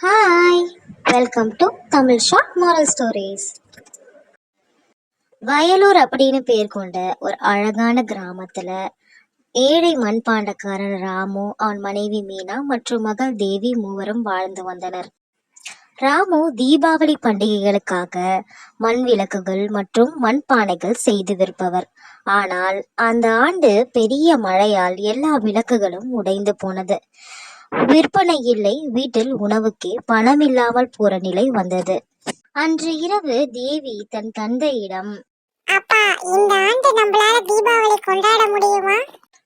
Hi welcome to Tamil short moral stories Vayalur அப்படின்னு பேர் கொண்ட ஒரு அழகான கிராமத்துல ஏழை மண்பாண்டக்காரன் ராமு அவன் மனைவி மீனா மற்றும் மகள் தேவி மூவரும் வாழ்ந்து வந்தனர். ராமு தீபாவளி பண்டிகைகளுக்காக மண் விளக்குகள் மற்றும் மண்பானைகள் செய்து விற்பவர். ஆனால் அந்த ஆண்டு பெரிய மழையால் எல்லா விளக்குகளும் உடைந்து போனது. விற்பனை இல்லை வீட்டில் உணவுக்கே பணம் இல்லாமல் போற நிலை வந்தது. அன்று இரவு தேவி தன் தந்தையிடம் அப்பா இந்த ஆண்டு நம்மளால தீபாவளி கொண்டாட முடியுமா?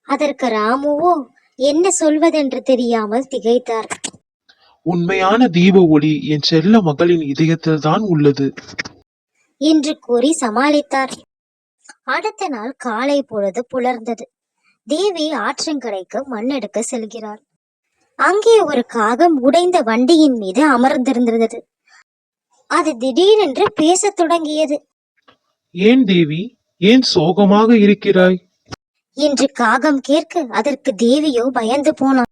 அதற்கு ராமுவோ என்ன சொல்வதென்று தெரியாமல் திகைத்தார். உண்மையான தீப ஒளி என் செல்ல மகளின் இதயத்தில் தான் உள்ளது. என்று கூறி சமாளித்தார். அடுத்த நாள் காலை பொழுது புலர்ந்தது. தேவி ஆற்றங்கரைக்கு மண் எடுக்க செல்கிறார். அங்கே ஒரு காகம் உடைந்த வண்டியின் மீது அமர்ந்திருந்தது. அது திடீரென்று பேசத் தொடங்கியது. ஏன் தேவி ஏன் சோகமாக இருக்கிறாய்? என்று காகம் கேட்க அதற்கு தேவியோ பயந்து போனாள்.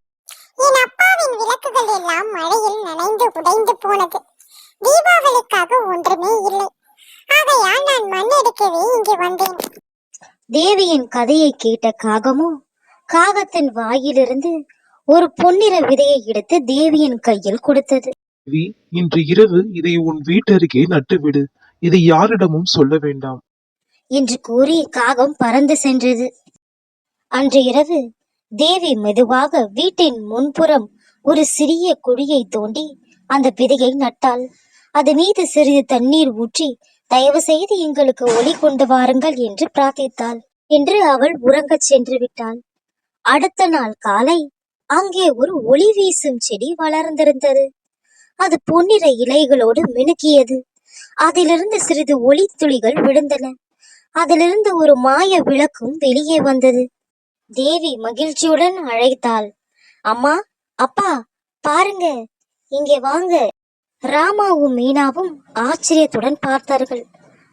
என் அப்பாவின் விளக்குகள் எல்லாம் மழையில் நனைந்து உடைந்து போனது. தீபாவளிக்காக ஒன்றுமே இல்லை. ஆகையால் நான் மண் எடுக்கவே இங்கு வந்தேன். தேவியின் கதையை கேட்ட காகமோ காகத்தின் வாயிலிருந்து ஒரு பொன்னிற விதையை எடுத்து தேவியின் கையில் கொடுத்தது. தேவி இன்று இரவு இதை உன் வீட்டருகே நட்டுவிடு. இதை யாரிடமும் சொல்ல வேண்டாம். என்று கூறி காகம் பறந்து சென்றது. அன்று இரவு தேவி மெதுவாக வீட்டின் முன்புறம் ஒரு சிறிய குழியை தோண்டி அந்த விதையை நட்டாள். அது மீது சிறிது தண்ணீர் ஊற்றி தயவு செய்து எங்களுக்கு ஒளி கொண்டு வாருங்கள் என்று பிரார்த்தித்தாள். என்று அவள் உறங்கச் சென்று விட்டாள். அடுத்த நாள் காலை அங்கே ஒரு ஒளி வீசும் செடி வளர்ந்திருந்தது. அது பொன்னிற இலைகளோடு மினுக்கியது. அதிலிருந்து சிறிது ஒளி துளிகள் விழுந்தன. அதிலிருந்து ஒரு மாய விளக்கும் வெளியே வந்தது. தேவி மகிழ்ச்சியுடன் அழைத்தாள். அம்மா அப்பா பாருங்க. இங்கே வாங்க. ராமாவும் மீனாவும் ஆச்சரியத்துடன் பார்த்தார்கள்.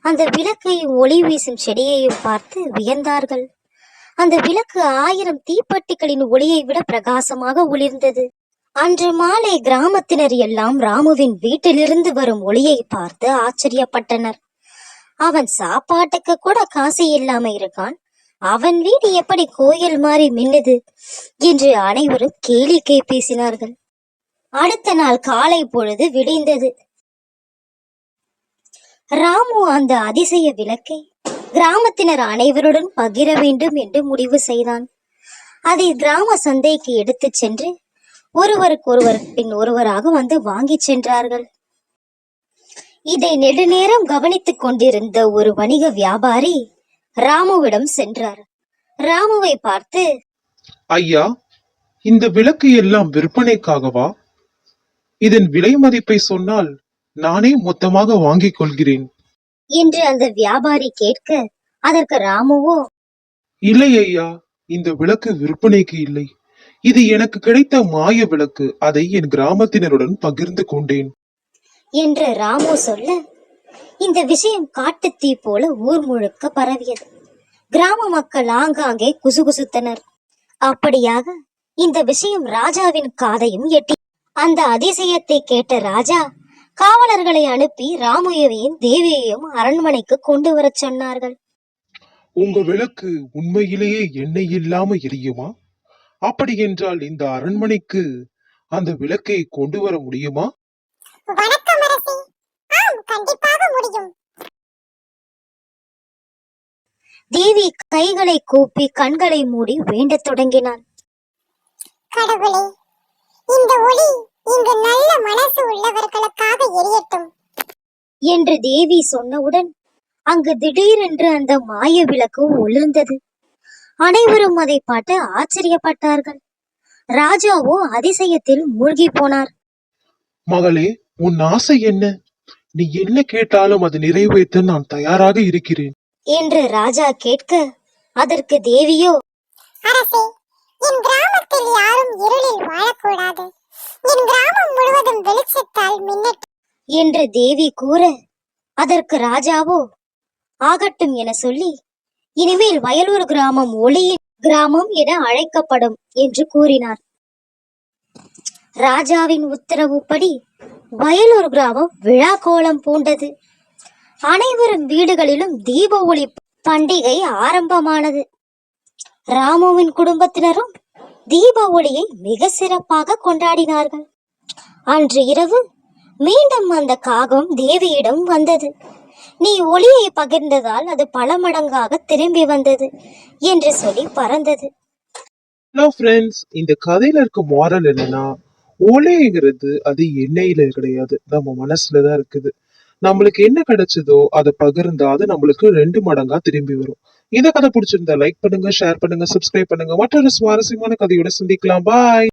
அந்த விளக்கையும் ஒளி வீசும் செடியையும் பார்த்து வியந்தார்கள். அந்த விளக்கு ஆயிரம் தீப்பெட்டிகளின் ஒளியை விட பிரகாசமாக ஒளிர்ந்தது. அன்று மாலை கிராமத்தினர் எல்லாம் ராமுவின் வீட்டிலிருந்து வரும் ஒளியை பார்த்து ஆச்சரியப்பட்டனர். அவன் சாப்பாட்டுக்கு கூட காசு இல்லாம இருக்கான். அவன் வீடு எப்படி கோயில் மாதிரி மின்னுது என்று அனைவரும் கேளிக்கை பேசினார்கள். அடுத்த நாள் காலை பொழுது விடிந்தது. ராமு அந்த அதிசய விளக்கை கிராமத்தினர் அனைவருடன் பகிர வேண்டும் என்று முடிவு செய்தான். அதை கிராம சந்தைக்கு எடுத்துச் சென்று ஒருவருக்கொருவர் பின் ஒருவராக வந்து வாங்கிச் சென்றார்கள். இதை நெடுநேரம் கவனித்துக் கொண்டிருந்த ஒரு வணிக வியாபாரி ராமுவிடம் சென்றார். ராமுவை பார்த்து ஐயா இந்த விளக்கு எல்லாம் விற்பனைக்காகவா? இதன் விலை மதிப்பை சொன்னால் நானே மொத்தமாக வாங்கிக் கொள்கிறேன். என்று அந்த வியாபாரி கேட்க அதற்கு ராமுவோ? இல்லை ஐயா இந்த விளக்கு விற்பனைக்கு இல்லை. இது எனக்கு கிடைத்த மாய விளக்கு. அதை என் கிராமத்தினருடன் பகிர்ந்து கொண்டேன். என்று ராமு சொல்ல இந்த விஷயம் காட்டுத்தீ போல ஊர் முழுக்க பரவியது. கிராம மக்கள் ஆங்காங்கே குசுகுசுத்தனர். அப்படியாக இந்த விஷயம் ராஜாவின் காதையும் எட்டி அந்த அதிசயத்தை கேட்ட ராஜா காவலர்களை அனுப்பி ராமுயவையும் தேவியையும் அரண்மனைக்கு கொண்டு வரச் சொன்னார்கள். உங்க விளக்கு உண்மையிலேயே எண்ணெய் இல்லாம எரியுமா? அப்படி என்றால் இந்த அரண்மனைக்கு அந்த விளக்கை கொண்டு வர முடியுமா? வணக்கம் அரசி. ஆம் கண்டிப்பாக முடியும். தேவி கைகளை கூப்பி கண்களை மூடி வேண்டத் தொடங்கினாள். கடவுளே இந்த ஒளி இங்கு நல்ல மனசு உள்ளவர்களுக்காக என்று தேவி சொன்னவுடன் அங்கு திடீரென்று அந்த மாய விளக்கு ஒளிர்ந்தது. அனைவரும் அதை பார்த்து ஆச்சரியப்பட்டார்கள். ராஜாவோ அதிசயத்தில் மூழ்கி போனார். மகளே உன் ஆசை என்ன? நீ என்ன கேட்டாலும் அது நிறைவேற்ற நான் தயாராக இருக்கிறேன். என்று ராஜா கேட்க அதற்கு தேவியோ அரசே என் கிராமத்தில் யாரும் இருளில் வாழக்கூடாது. என் கிராமம் முழுவதும் வெளிச்சத்தால் மின்னட்டும். என்று தேவி கூற அதற்கு ராஜாவோ ஆகட்டும் என சொல்லி இனிமேல் வயலூர் கிராமம் ஒளியின் கிராமம் என அழைக்கப்படும் என்று கூறினார். ராஜாவின் உத்தரவுப்படி வயலூர் கிராமம் விழா கோலம் பூண்டது. அனைவரும் வீடுகளிலும் தீப ஒளி பண்டிகை ஆரம்பமானது. ராமுவின் குடும்பத்தினரும் தீப ஒளியை மிக சிறப்பாக கொண்டாடினார்கள். அன்று இரவு மீண்டும் அந்த காகம் தேவியிடம் வந்தது. நீ ஒளியை பகிர்ந்ததால் அது பல மடங்காக திரும்பி வந்தது என்று சொல்லி பறந்தது. ஹலோ ஃப்ரெண்ட்ஸ் இந்த கதையில இருக்க மாரல் என்னன்னா ஒளிங்கிறது அது எண்ணெயில கிடையாது. நம்ம மனசுல தான் இருக்குது. நம்மளுக்கு என்ன கிடைச்சதோ அதை பகிர்ந்தா அது நம்மளுக்கு ரெண்டு மடங்கா திரும்பி வரும். இந்த கதை பிடிச்சிருந்தா லைக் பண்ணுங்க ஷேர் பண்ணுங்க சப்ஸ்கிரைப் பண்ணுங்க. மற்றொரு சுவாரஸ்யமான கதையோட சந்திக்கலாம். பாய்